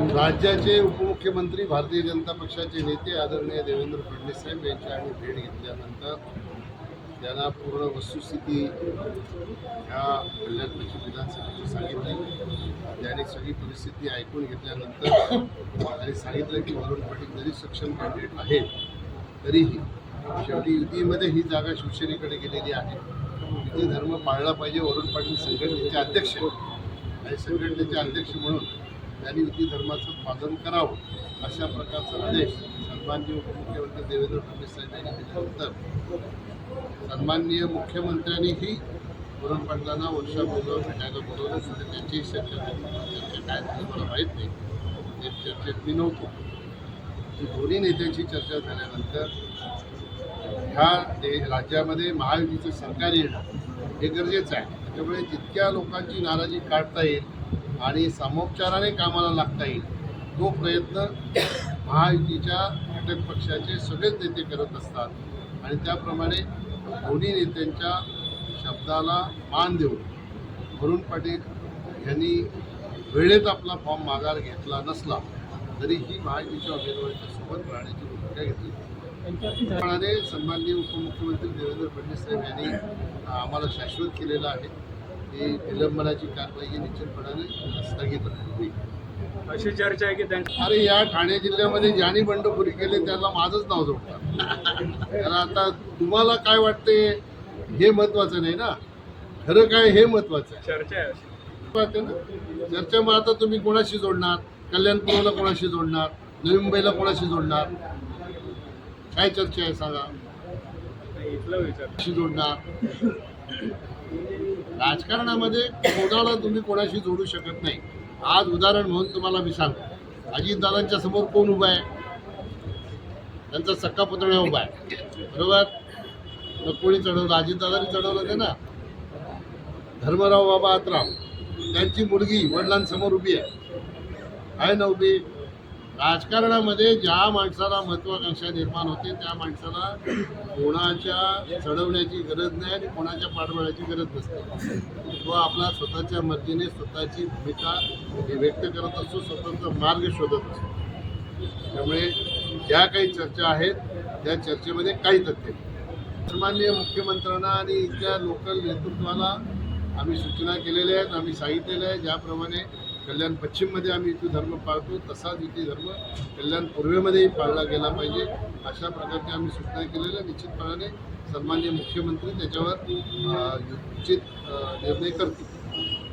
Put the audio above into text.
राज्याचे उपमुख्यमंत्री भारतीय जनता पक्षाचे नेते आदरणीय देवेंद्र फडणवीस साहेब यांची आम्ही भेट घेतल्यानंतर त्यांना पूर्ण वस्तुस्थिती ह्या कल्याणपक्षी विधानसभेची सांगितली. त्यांनी सगळी परिस्थिती ऐकून घेतल्यानंतर त्यांनी सांगितलं की वरुण पाटील जरी सक्षम कॅन्डिडेट आहेत तरीही शेवटी युतीमध्ये ही जागा शिवसेनेकडे गेलेली आहे. युती धर्म पाळला पाहिजे वरुण पाटील संघटनेचे अध्यक्ष आणि संघटनेचे अध्यक्ष म्हणून त्यांनी युती धर्माचं पालन करावं अशा प्रकारचा आदेश सन्माननीय उपमुख्यमंत्री देवेंद्र फडणवीस यांनी दिल्यानंतर सन्माननीय मुख्यमंत्र्यांनीही वरुण पाटलांना वर्षा बोलवून भेटायला बोलवलं तिथे त्यांचीही चर्चा चर्चा काय झाली मला माहीत नाही. ते चर्चेत मी नव्हतो. दोन्ही नेत्यांची चर्चा झाल्यानंतर ह्या दे राज्यामध्ये महायुतीचं सरकार येणं हे गरजेचं आहे. त्यामुळे जितक्या लोकांची नाराजी काढता येईल आणि सामोपचाराने कामाला लागता येईल. तो प्रयत्न महायुतीच्या घटक पक्षाचे सगळेच नेते करत असतात. आणि त्याप्रमाणे दोन्ही नेत्यांच्या शब्दाला मान देऊन वरुण पाटील यांनी वेळेत आपला फॉर्म माघार घेतला नसला तरीही महायुतीच्या उमेदवाराच्या सोबत राहण्याची भूमिका घेतली. त्याप्रमाणे सन्माननीय उपमुख्यमंत्री देवेंद्र फडणवीस साहेब यांनी आम्हाला शाश्वत केलेलं आहे. की विलंबनाची कारवाई ही निश्चितपणाने स्थगित होईल. अशी चर्चा आहे की त्यांच्या अरे या ठाणे जिल्ह्यामध्ये ज्यांनी बंडखोरी केली त्याला माझंच नाव जोडतात. त्याला आता तुम्हाला काय वाटते हे महत्वाचं नाही ना? खरं काय हे महत्वाचं आहे? चर्चा आहे अशी. ना? चर्चा मग आता तुम्ही कोणाशी जोडणार? कल्याणपूरला कोणाशी जोडणार? नवी मुंबईला कोणाशी जोडणार? काय चर्चा आहे सांगा. नाही, इथलं विचार. कोणाशी जोडणार? राजकारणामध्ये कोणाला तुम्ही कोणाशी जोडू शकत नाही. आज उदाहरण म्हणून तुम्हाला मी सांगतो. अजितदादांच्या समोर कोण उभा आहे? त्यांचा सक्का पुतळा उभा आहे. बरोबर? मग कोणी चढवलं? अजितदादांनी चढवलं ते ना? धर्मराव बाबा आतराम. त्यांची मुलगी वडिलांसमोर उभी आहे. आहे ना उभी? राजकारणामध्ये ज्या माणसाला महत्वाकांक्षा निर्माण होते त्या माणसाला कोणाच्या चढवण्याची गरज नाही आणि कोणाच्या पाठबळाची गरज नसते. तो आपला स्वतःच्या मर्जीने स्वतःची भूमिका व्यक्त करत असतो स्वतंत्र मार्ग शोधत असतो. त्यामुळे ज्या काही चर्चा आहेत त्या चर्चेमध्ये काही तथ्य सन्मान्य मुख्यमंत्र्यांना आणि इथल्या लोकल नेतृत्वाला आम्ही सूचना केलेल्या आहेत आम्ही सांगितलेल्या आहे ज्याप्रमाणे कल्याण पश्चिममध्ये आम्ही इथे धर्म पाळतो तसाच इथे धर्म कल्याण पूर्वेमध्येही पाळला गेला पाहिजे. अशा प्रकारच्या आम्ही सूचना केलेल्या निश्चितपणाने सन्माननीय मुख्यमंत्री त्याच्यावर उचित निर्णय करतील.